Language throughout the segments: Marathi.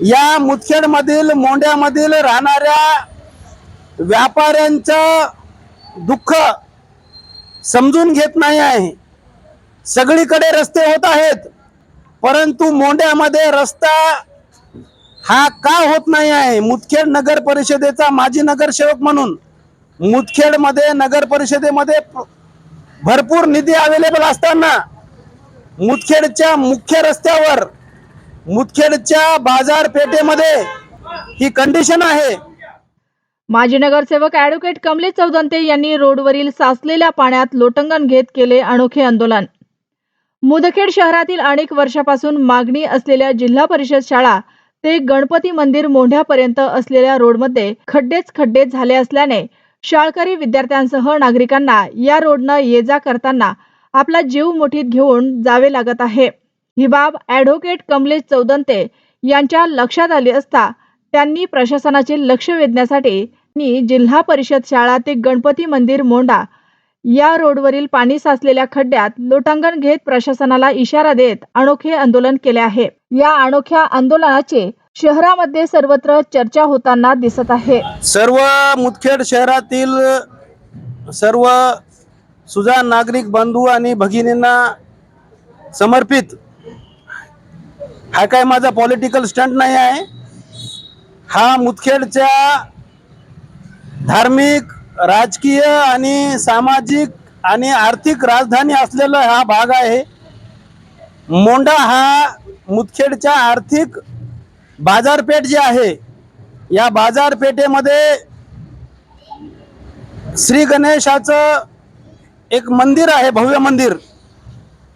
या मुदखेडमधील मोंड्यामधील राहणाऱ्या व्यापाऱ्यांचं दुःख समजून घेत नाही आहे. सगळीकडे रस्ते होत आहेत परंतु मोंड्यामध्ये रस्ता हा का होत नाही आहे? मुदखेड नगर परिषदेचा माजी नगरसेवक म्हणून मुदखेडमध्ये नगर परिषदेमध्ये भरपूर निधी अवेलेबल असताना मुदखेडच्या मुख्य रस्त्यावर मुदखेडच्या बाजारपेठेमध्ये ही कंडिशन आहे. माजी नगरसेवक अॅडव्होकेट कमलेश चौदंते यांनी रोडवरील साचलेल्या पाण्यात लोटंगण घेत केले अनोखे आंदोलन. मुदखेड शहरातील अनेक वर्षापासून मागणी असलेल्या जिल्हा परिषद शाळा ते गणपती मंदिर मोंढ्यापर्यंत असलेल्या रोडमध्ये खड्डेच खड्डे झाले असल्याने शाळकरी विद्यार्थ्यांसह नागरिकांना या रोडनं ये जा करताना आपला जीव मुठीत घेऊन जावे लागत आहे. ही बाब ॲडव्होकेट कमलेश चौदंते यांच्या लक्षात आली असता त्यांनी प्रशासनाचे लक्ष वेधण्यासाठी जिल्हा परिषद शाळा ते गणपती मंदिर मोंडा या रोडवरील पाणी साचलेल्या खड्ड्यात लोटांगण घेत प्रशासनाला इशारा देत अनोखे आंदोलन केले आहे. या अनोख्या आंदोलनाचे शहरामध्ये सर्वत्र चर्चा होताना दिसत आहे. सर्व मुदखेड शहरातील सर्व सुजा नागरिक बंधू आणि भगिनींना समर्पित हा काय माझा पॉलिटिकल स्टंट नाही आहे. हा मुदखेडच्या धार्मिक राजकीय आणि सामाजिक आणि आर्थिक राजधानी असलेला हा भाग आहे. मोंडा हा मुदखेडच्या आर्थिक बाजारपेठ जी आहे या बाजारपेठेमध्ये श्री गणेशाचं एक मंदिर आहे भव्य मंदिर.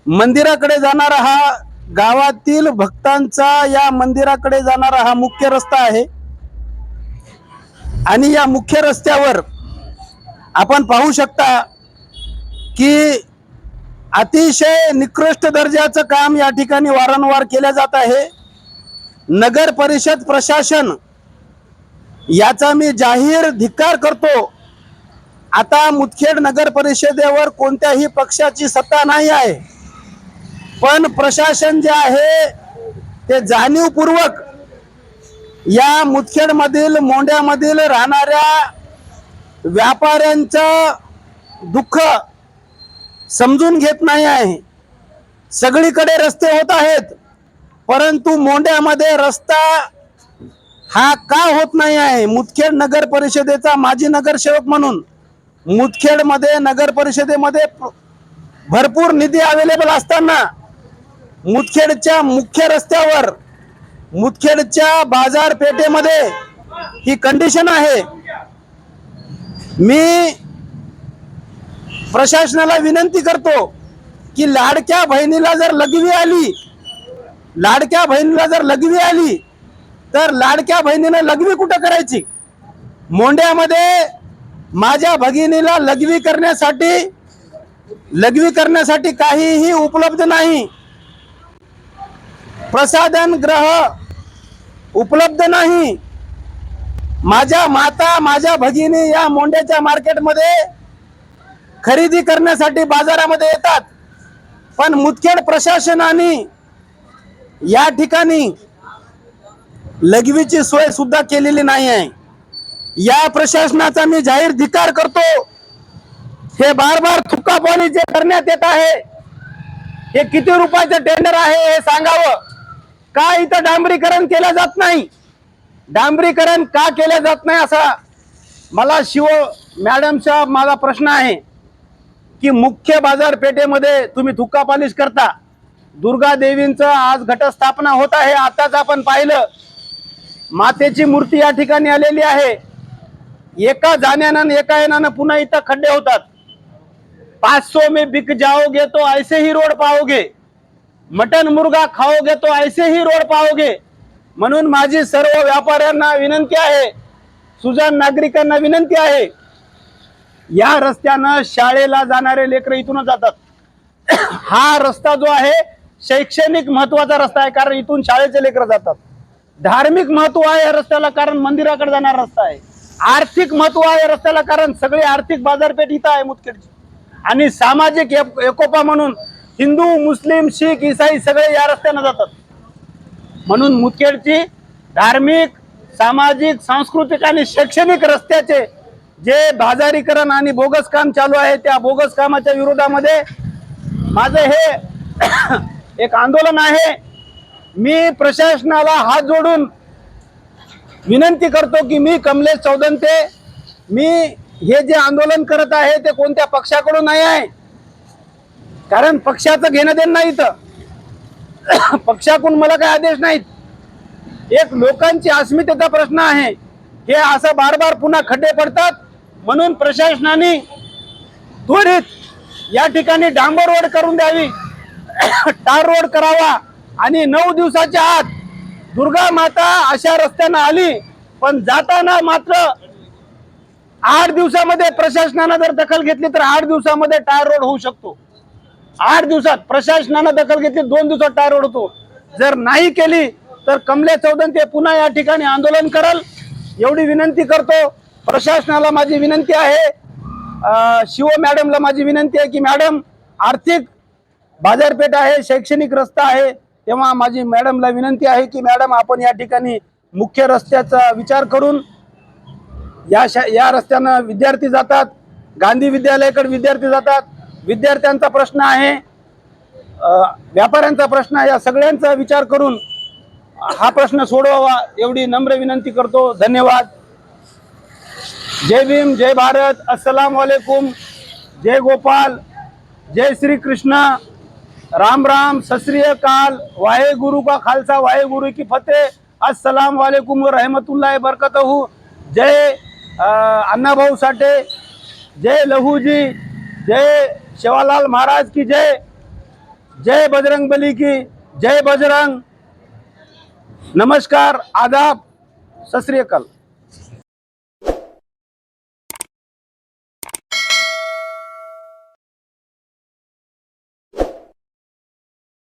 मंदिराकडे जाणारा हा गावातील भक्तांचा या मंदिराकडे जाणारा हा मुख्य रस्ता आहे. आणि या मुख्य रस्त्यावर आपण पाहू शकता की अतिशय निकृष्ट दर्जाचं काम या ठिकाणी वारंवार केलं जात आहे. नगर परिषद प्रशासन याचा मी जाहीर धिक्कार करतो. आता मुदखेड नगर परिषदेवर कोणत्याही पक्षाची सत्ता नाही आहे. पण प्रशासन जे आहे ते जाणीवपूर्वक या मुदखेडमधील मोंड्यामधील राहणाऱ्या व्यापाऱ्यांचं दुःख समजून घेत नाही आहे. सगळीकडे रस्ते होत आहेत परंतु मोंड्यामध्ये रस्ता हा का होत नाही आहे? मुदखेड नगर परिषदेचा माजी नगरसेवक म्हणून मुदखेडमध्ये नगर परिषदेमध्ये भरपूर निधी अवेलेबल असताना मुदखेडच्या मुख्य रस्त्यावर मुदखेडच्या बाजारपेठेमध्ये ही कंडिशन आहे. मी प्रशासनाला विनंती करतो की लाडक्या बहिणीला जर लघवी आली लाडक्या बहिणीला जर लघवी आली तर लाडक्या बहिणीने लघवी कुठं करायची? मोंड्यामध्ये माझ्या भगिनीला लघवी करण्यासाठी लघवी करण्यासाठी काहीही उपलब्ध नाही. प्रसाधन ग्रह उपलब्ध नाही. माझ्या माता माझ्या भगिनी या मोंड्याच्या मार्केटमध्ये खरेदी करण्यासाठी बाजारामध्ये येतात. पण मुदखेड प्रशासनाने या ठिकाणी लघवीची सोय सुद्धा केलेली नाही आहे या प्रशासनाचा मी जाहीर धिकार करतो. हे बार बार थुक्कापाणी जे करण्यात येत आहे हे किती रुपयाचं टेंडर आहे हे सांगावं. का इथं डांबरीकरण केलं जात नाही? डांबरीकरण का केलं जात नाही असा मला शिव मॅडमचा माझा प्रश्न आहे की मुख्य बाजारपेठेमध्ये तुम्ही थुक्का पालिश करता. दुर्गा देवींचं आज घटस्थापना होत आहे आताच आपण पाहिलं. मातेची मूर्ती या ठिकाणी आलेली आहे. एका जाण्यानं एका येण्यानं पुन्हा इथं खड्डे होतात. पाच सो मे बिक जाओगे तो ऐसे ही रोड पाओगे. मटन मुर्गा खाओगे तो ऐसे ही रोड पाओगे. म्हणून माझी सर्व व्यापाऱ्यांना विनंती आहे सुजाण नागरिकांना विनंती आहे या रस्त्यानं शाळेला जाणारे लेकर इथूनच जातात. हा रस्ता जो आहे शैक्षणिक महत्त्वाचा रस्ता आहे कारण इथून शाळेचे लेकर जातात. धार्मिक महत्त्व आहे या रस्त्याला कारण मंदिराकडे जाणारा रस्ता आहे. आर्थिक महत्त्व आहे या रस्त्याला कारण सगळी आर्थिक बाजारपेठ इथं आहे मुदखेडची. आणि सामाजिक एकोपा म्हणून हिंदू मुस्लिम शीख इसाई सगळे या रस्त्यानं जातात. म्हणून मुदखेडची धार्मिक सामाजिक सांस्कृतिक आणि शैक्षणिक रस्त्याचे जे बाजारीकरण आणि बोगस काम चालू आहे त्या बोगस कामाच्या विरोधामध्ये माझं हे एक आंदोलन आहे. मी प्रशासनाला हात जोडून विनंती करतो की मी कमलेश चौदंते मी हे जे आंदोलन करत आहे ते कोणत्या पक्षाकडून नाही आहे कारण पक्षाचं घेणं देणं नाही इथं. पक्षाकडून मला काही आदेश नाहीत. एक लोकांची अस्मितेचा प्रश्न आहे. हे असं बार बार पुन्हा खड्डे पडतात. म्हणून प्रशासनाने त्वरित या ठिकाणी डांबर रोड करून द्यावी. टार रोड करावा. आणि नऊ दिवसाच्या आत दुर्गा माता अशा रस्त्यानं आली. पण जाताना मात्र आठ दिवसामध्ये प्रशासनानं जर दखल घेतली तर आठ दिवसामध्ये टायर रोड होऊ शकतो. आठ दिवसात प्रशासनानं दखल घेतली दोन दिवसात टायर ओढतो. जर नाही केली तर कमले ते पुन्हा या ठिकाणी आंदोलन करल. एवढी विनंती करतो. प्रशासनाला माझी विनंती आहे. शिव मॅडमला माझी विनंती आहे की मॅडम आर्थिक बाजारपेठ आहे शैक्षणिक रस्ता आहे. तेव्हा माझी मॅडमला विनंती आहे की मॅडम आपण या ठिकाणी मुख्य रस्त्याचा विचार करून या शा या रस्त्यानं विद्यार्थी जातात गांधी विद्यालयाकडे विद्यार्थी जातात. विद्यार्थ्यांचा प्रश्न आहे व्यापाऱ्यांचा प्रश्न आहे या सगळ्यांचा विचार करून हा प्रश्न सोडवावा एवढी नम्र विनंती करतो. धन्यवाद. जय भीम जय भारत. अस्सलाम वालेकुम. जय गोपाल. जय श्री कृष्ण राम राम. सत अकाल वाहे गुरु का खालसा वाहे गुरु की फतेह. अस्सलाम वालेकुम रहमतुल्लाह बरकतहू जय अण्णाभाऊ साठे. जय लहूजी. जय शेवालाल महाराज की जय। जय बजरंग बली की जय बजरंग। नमस्कार आदाब सत श्री अकाल।